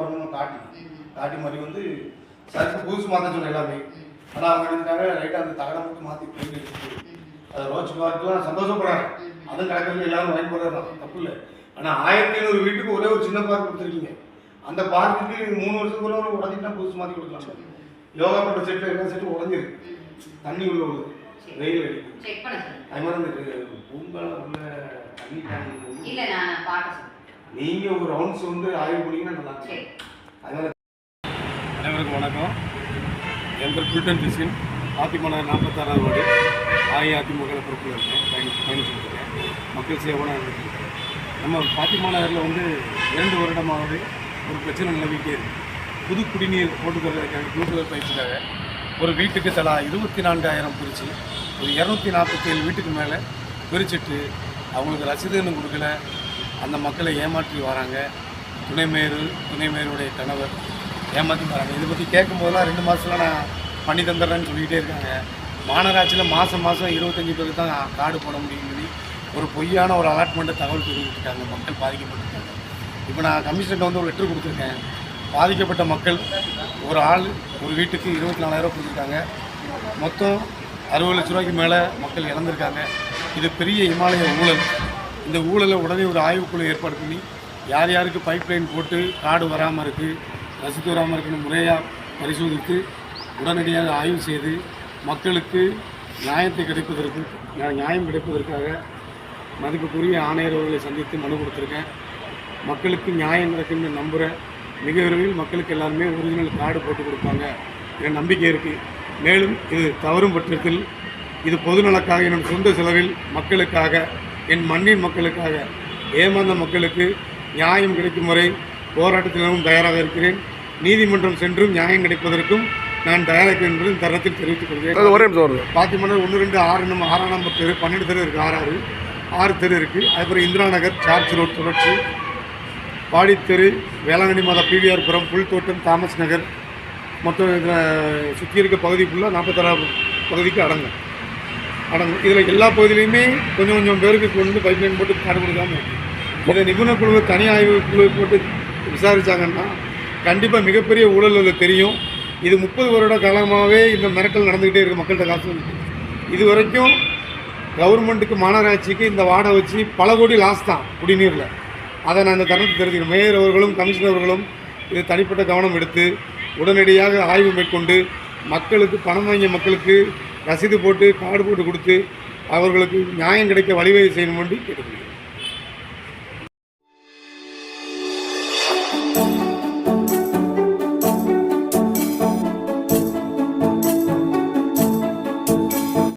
வரணும் காட்டி காட்டி மாதிரி வந்து சருக்கு புதுசு மாற்ற சொன்ன எல்லாமே. ஆனால் அவங்க நினைச்சாங்க லைட்டாக அந்த தகடம் மட்டும் மாற்றி அதை ரோச்சு பார்க்கலாம் சந்தோஷப்படுறாங்க. அதுவும் கிடக்கிறது எல்லாரும் வாங்கி போடுறாங்க தப்பு இல்லை. ஆனால் ஆயிரத்தி ஐநூறு வீட்டுக்கு ஒரே ஒரு சின்ன பார்க் கொடுத்துருக்கீங்க. அந்த பார்க்குக்கு மூணு வருஷத்துக்குள்ள ஒரு உடஞ்சிட்டா புதுசு மாற்றி கொடுக்கலாம். யோகா பண்ணுற செட்டு எல்லா செட்டும் உடஞ்சிருக்கு தண்ணி உள்ள உள்ளது வெயில் அது மாதிரி இந்த பூங்கால உள்ள தண்ணி இல்ல நான் பார்க்க சொல்றேன் நீங்க ஒரு ரவுண்ட்ஸ் வந்து ஆய்வு பண்ணீங்கன்னா நல்லா இருக்கும். அதனால அனைவருக்கும் வணக்கம். என் பேர் புல்டன் பிசின் அதிமுக நாற்பத்தாறாவது வார்டு அஇஅதிமுக பொறுப்பில் இருக்கேன். பயணி பயணிச்சுட்டு இருக்கேன் மக்கள் சேவனாக இருந்துட்டு நம்ம பாத்திமா நகரில் வந்து இரண்டு வருடமாவது ஒரு பிரச்சனை நிலவிட்டே இருக்கு. புது குடிநீர் போட்டுக்கிறதுக்காக கூட்டுதல் பயிற்சிக்காக ஒரு வீட்டுக்கு தலா இருபத்தி நான்காயிரம் பிரித்து ஒரு இரநூத்தி நாற்பத்தி ஏழு வீட்டுக்கு மேலே பிரிச்சுட்டு அவங்களுக்கு ரசீது இன்னும் கொடுக்கல. அந்த மக்களை ஏமாற்றி வராங்க. துணைமேரு துணைமேருடைய கணவர் ஏமாற்றி வராங்க. இதை பற்றி கேட்கும் போதெல்லாம் ரெண்டு மாதத்துல நான் பண்ணி தந்துடுறேன்னு சொல்லிகிட்டே இருக்காங்க. மாநகராட்சியில் மாதம் மாதம் இருபத்தஞ்சி பேருக்கு தான் காடு போட முடியும் சொல்லி ஒரு பொய்யான ஒரு அலாட்மெண்ட்டை தகவல் தெரிவித்துருக்காங்க மக்கள் பாதிக்கப்பட்டிருக்காங்க. இப்போ நான் கமிஷன்கிட்ட வந்து ஒரு லெட்ரு கொடுத்துருக்கேன். பாதிக்கப்பட்ட மக்கள் ஒரு ஆள் ஒரு வீட்டுக்கு இருபத்தி நாலாயிரம் கொடுத்துருக்காங்க. மொத்தம் அறுபது லட்ச ரூபாய்க்கு மேலே மக்கள் இறந்துருக்காங்க. இது பெரிய இமாலய ஊழல். இந்த ஊழலை உடனே ஒரு ஆய்வுக்குழு ஏற்பாடு பண்ணி யார் யாருக்கு பைப் லைன் போட்டு காடு வராமல் இருக்குது ரசித்து வராமல் இருக்குன்னு முறையாக பரிசோதித்து உடனடியாக ஆய்வு செய்து மக்களுக்கு நியாயத்தை கிடைப்பதற்கு நியாயம் கிடைப்பதற்காக மதிப்புக்குரிய ஆணையர் அவர்களை சந்தித்து மனு கொடுத்துருக்கேன். மக்களுக்கு நியாயம் நடக்குன்னு நம்புகிறேன் மிக விரைவில் மக்களுக்கு எல்லாருமே ஒரிஜினல் கார்டு போட்டு கொடுப்பாங்க என் நம்பிக்கை இருக்குது மேலும் இது தவறும் பட்சத்தில் இது பொதுநலக்காக என்னும் சொந்த செலவில் மக்களுக்காக என் மண்ணின் மக்களுக்காக ஏமாந்த மக்களுக்கு நியாயம் கிடைக்கும் வரை போராட்டத்திலும் தயாராக இருக்கிறேன். நீதிமன்றம் சென்றும் நியாயம் கிடைப்பதற்கும் நான் தயாராக இருக்கிறேன் என்பதை இந்த தருணத்தில் தெரிவித்துக் கொள்கிறேன். ஒரே நிமிஷம் பாத்திமன்னர் ஒன்று ரெண்டு ஆறு நம்ம ஆறாம் நம்பர் தெரு பன்னெண்டு தெரு இருக்குது ஆறு ஆறு ஆறு தெரு இருக்குது அதுக்கப்புறம் இந்திரா நகர் சார்ஜ் ரோட் தொடர்ச்சி. பாடித்தெரு வேளாங்கண்ணி மாதா பிவிஆர் புரம் புல்தோட்டம் தாமஸ் நகர். மொத்தம் இதில் சுற்றி இருக்க பகுதி ஃபுல்லாக நாற்பத்தாறாம் பகுதிக்கு அடங்கும். அடங்கும் இதில் எல்லா பகுதியிலையுமே கொஞ்சம் கொஞ்சம் பேருக்கு கொண்டு வந்து பைப் லைன் போட்டு காடு கொடுக்காம இதை நிபுணர் குழு தனி ஆய்வு குழு போட்டு விசாரித்தாங்கன்னா கண்டிப்பாக மிகப்பெரிய ஊழல் அதில் தெரியும். இது முப்பது வருட காலமாகவே இந்த மிரட்டல் நடந்துக்கிட்டே இருக்குது மக்கள்கிட்ட காசு இது வரைக்கும் கவர்மெண்ட்டுக்கு மாநகராட்சிக்கு இந்த வாடை வச்சு பல கோடி லாஸ் தான் குடிநீரில். அதை நான் இந்த தருணத்தை தெரிஞ்சுக்கிறேன் மேயர் அவர்களும் கமிஷனர் அவர்களும் இது தனிப்பட்ட கவனம் எடுத்து உடனடியாக ஆய்வு மேற்கொண்டு மக்களுக்கு பணம் வாங்கிய மக்களுக்கு ரசீது போட்டு கார்டு போட்டு கொடுத்து அவர்களுக்கு நியாயம் கிடைக்க வழிவகை செய்யணும் வேண்டி கேட்டுக்கொள்கிறேன்.